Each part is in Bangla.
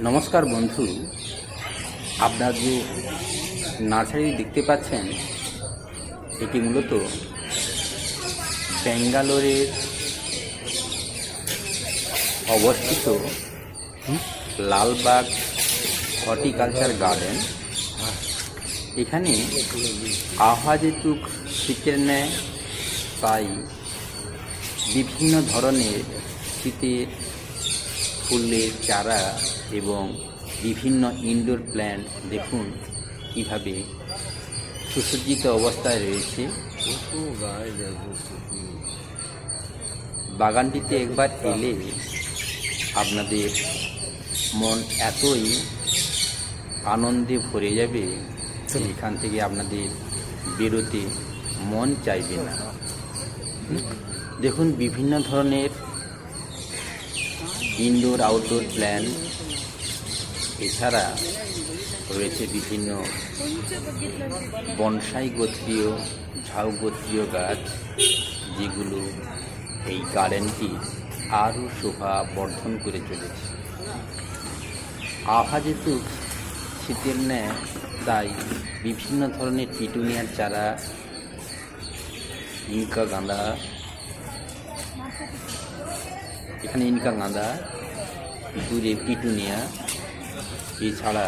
নমস্কার বন্ধু। আপনার যে নার্সারি দেখতে পাচ্ছেন, এটি মূলত ব্যাঙ্গালোরের অবস্থিত লালবাগ হর্টিকালচার গার্ডেন। এখানে আবহাওয়া যেহেতু শীতের ন্যায় তাই বিভিন্ন ধরনের শীতের ফুলের চারা এবং বিভিন্ন ইনডোর প্ল্যান্ট দেখুন কীভাবে সুসজ্জিত অবস্থায় রয়েছে। বাগানটিতে একবার এলে আপনাদের মন এতই আনন্দে ভরে যাবে এখান থেকে আপনাদের বেরোতে মন চাইবে না। দেখুন বিভিন্ন ধরনের ইনডোর, আউটডোর প্ল্যান এছাড়া রয়েছে বিভিন্ন বনসাই গোত্রীয়, ঝাউ গোত্রীয় গাছ, যেগুলো এই গার্ডেনটি আরও শোভা বর্ধন করে চলেছে। আভা যেহেতু শীতের ন্যায়, তাই বিভিন্ন ধরনের পিটুনিয়ার চারা, ইনকা গাঁদা এখানে ইনকা গাঁদা দূরে পিটুনিয়া এছাড়া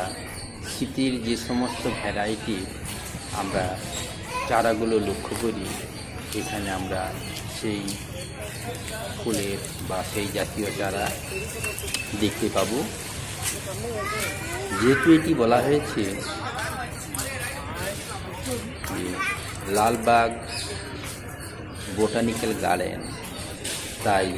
শীতের যে সমস্ত ভ্যারাইটি আমরা চারাগুলো লক্ষ্য করি, এখানে আমরা সেই ফুলের বা সেই জাতীয় চারা দেখতে পাবো। যেহেতু এটি বলা হয়েছে লালবাগ বোটানিক্যাল গার্ডেন, তাই